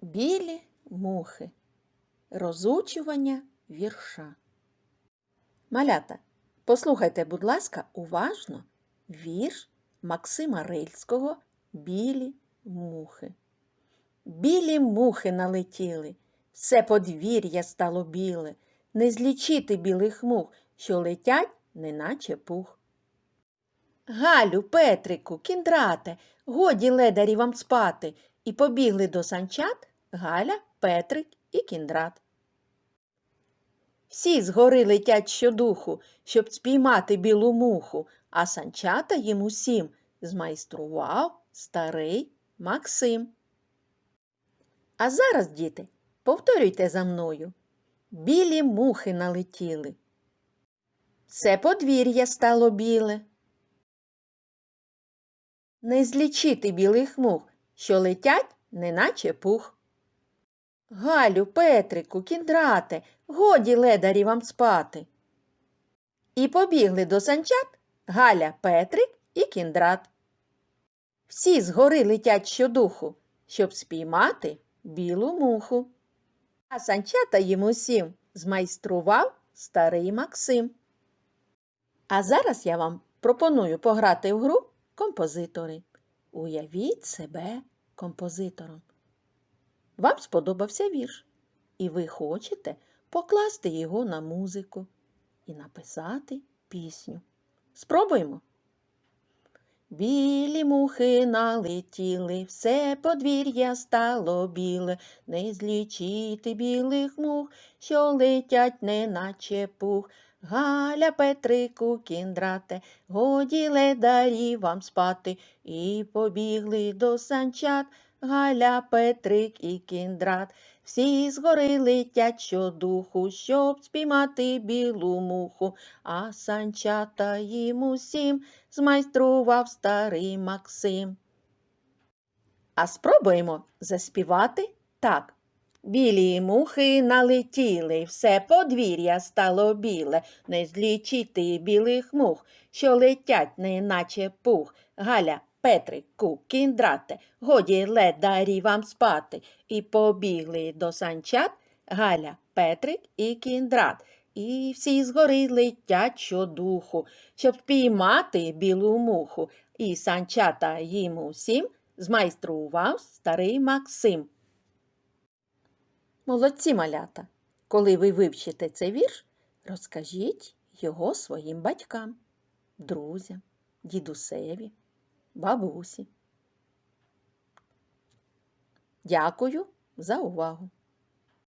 Білі мухи. Розучування вірша. Малята, послухайте, будь ласка, уважно вірш Максима Рильського Білі мухи. Білі мухи налетіли, все подвір'я стало біле, не злічити білих мух, що летять, неначе пух. Галю, Петрику, кіндрате, годі ледарі вам спати, і побігли до санчат Галя, Петрик і кіндрат. Всі згори летять щодуху, щоб спіймати білу муху, а санчата їм усім змайстрував старий Максим. А зараз, діти, повторюйте за мною. Білі мухи налетіли. Все подвір'я стало біле. Не злічити білих мух, що летять, неначе пух. Галю, Петрику, кіндрате, годі ледарі вам спати. І побігли до санчат Галя, Петрик і кіндрат. Всі згори летять щодуху, щоб спіймати білу муху. А санчата їм усім змайстрував старий Максим. А зараз я вам пропоную пограти в гру композитори. Уявіть себе композитором. Вам сподобався вірш, і ви хочете покласти його на музику і написати пісню. Спробуємо. Білі мухи налетіли, все подвір'я стало біле, не злічити білих мух, що летять, неначе пух. Галя, Петрику, кіндрате, годі ледарі вам спати, і побігли до санчат Галя, Петрик і кіндрат. Всі згори летять щодуху, щоб спіймати білу муху, а санчата їм усім змайстрував старий Максим. А спробуємо заспівати так. Білі мухи налетіли, все подвір'я стало біле, не злічити білих мух, що летять, неначе пух. Галя, Петрику, кіндрате, годі ледарі вам спати. І побігли до санчат Галя, Петрик і кіндрат. І всі згори летять щодуху, щоб спіймати білу муху. І санчата їм усім змайстрував старий Максим. Молодці малята! Коли ви вивчите цей вірш, розкажіть його своїм батькам, друзям, дідусеві, бабусі. Дякую за увагу!